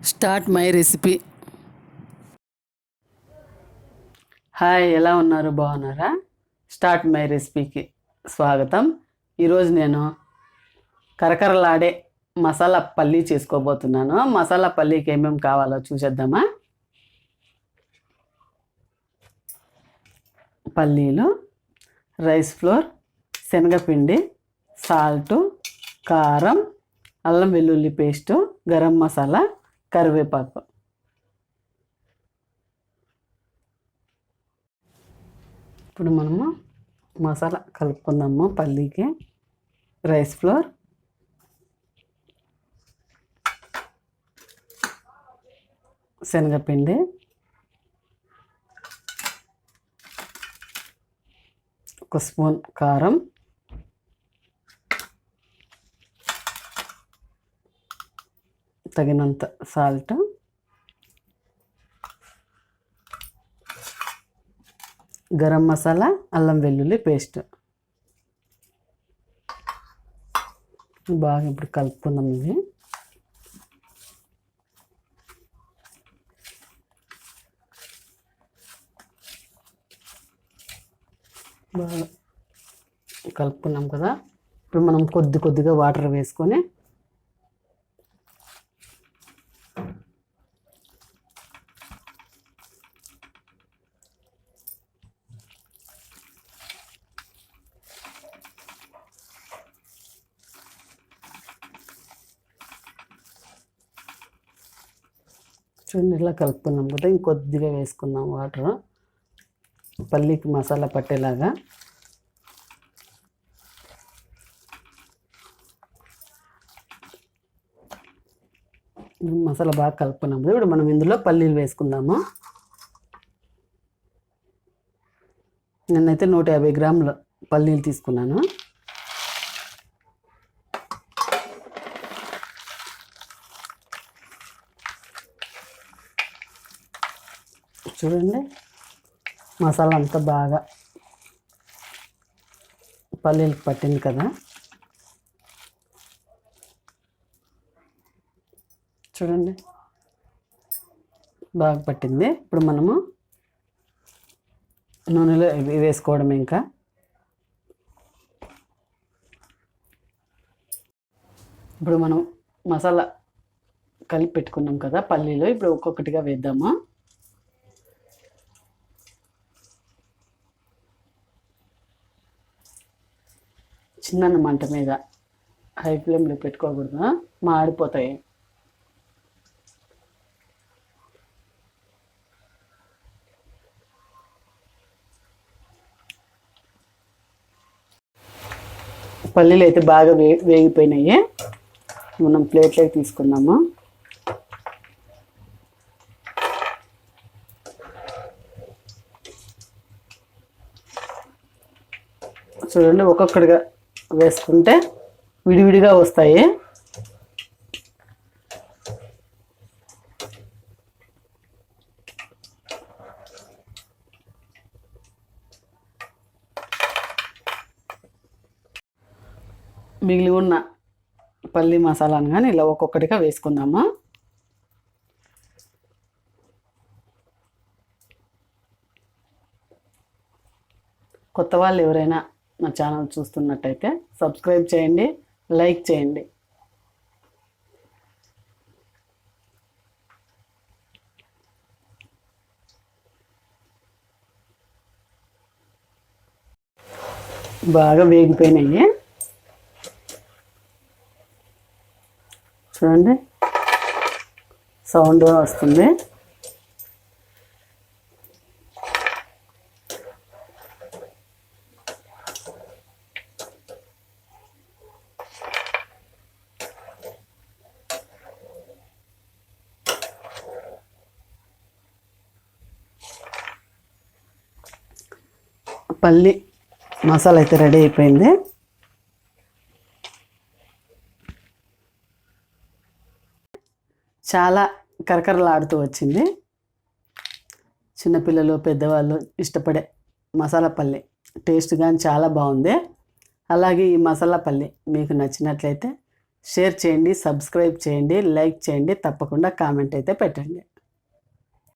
Start my recipe. Hi ఎలా ఉన్నారు? బాగున్నారా? స్టార్ట్ మై రెసిపీకి స్వాగతం. ఈరోజు నేను కరకరలాడే మసాలా పల్లీ చేసుకోబోతున్నాను. మసాలా పల్లీకి ఏమేమి కావాలో చూసేద్దామా? పల్లీలు రైస్ ఫ్లోర్ శనగపిండి సాల్టు కారం అల్లం వెల్లుల్లి పేస్టు గరం మసాలా కరివేపాకు. ఇప్పుడు మనము మసాలా కలుపుకుందాము పల్లీకి. Rice flour. శనగపిండి. ఒక స్పూన్ కారం. తగినంత సాల్ట్. గరం మసాలా అల్లం వెల్లుల్లి పేస్ట్. బాగా ఇప్పుడు కలుపుకుందాం ఇది బాగా కలుపుకున్నాం కదా. ఇప్పుడు మనం కొద్ది కొద్దిగా వాటర్ వేసుకొని చూడండి ఇలా కలుపుకున్నాం కదా ఇంకొద్దిగా వేసుకున్నాం వాటర్ పల్లీకి మసాలా పట్టేలాగా. మసాలా బాగా కలుపుకున్నాం కదా ఇప్పుడు మనం ఇందులో పల్లీలు వేసుకుందాము. నేనైతే నూట యాభై గ్రాముల పల్లీలు తీసుకున్నాను. చూడండి. మసాలా అంతా బాగా పల్లీలకు పట్టింది కదా. చూడండి. బాగా పట్టింది. ఇప్పుడు మనము నూనెలో వేసుకోవడం ఇంకా. ఇప్పుడు మనం మసాలా కలిపి పెట్టుకున్నాం కదా పల్లీలో. ఇప్పుడు ఒక్కొక్కటిగా వేద్దాము? చిన్న మంట మీద. హై ఫ్లేమ్లో పెట్టుకోకూడదు. మాడిపోతాయి పల్లీలు అయితే బాగా వే వేగిపోయినాయి. మనం ప్లేట్లోకి తీసుకుందాము? చూడండి ఒక్కొక్కడిగా వేసుకుంటే విడివిడిగా వస్తాయి. మిగిలి ఉన్న పల్లి మసాలాను కానీ ఇలా ఒక్కొక్కటిగా వేసుకుందామా? కొత్త వాళ్ళు ఎవరైనా నా ఛానల్ చూస్తున్నట్టయితే సబ్స్క్రైబ్ చేయండి లైక్ చేయండి. బాగా వేగిపోయినాయి. చూడండి. సౌండ్ వస్తుంది. పల్లి మసాలా అయితే రెడీ అయిపోయింది. చాలా కరకరలాడుతూ వచ్చింది. చిన్నపిల్లలు పెద్దవాళ్ళు ఇష్టపడే మసాలా పల్లి. టేస్ట్ కానీ చాలా బాగుంది. అలాగే ఈ మసాలా పల్లి మీకు నచ్చినట్లయితే షేర్ చేయండి సబ్స్క్రైబ్ చేయండి లైక్ చేయండి తప్పకుండా కామెంట్ అయితే పెట్టండి.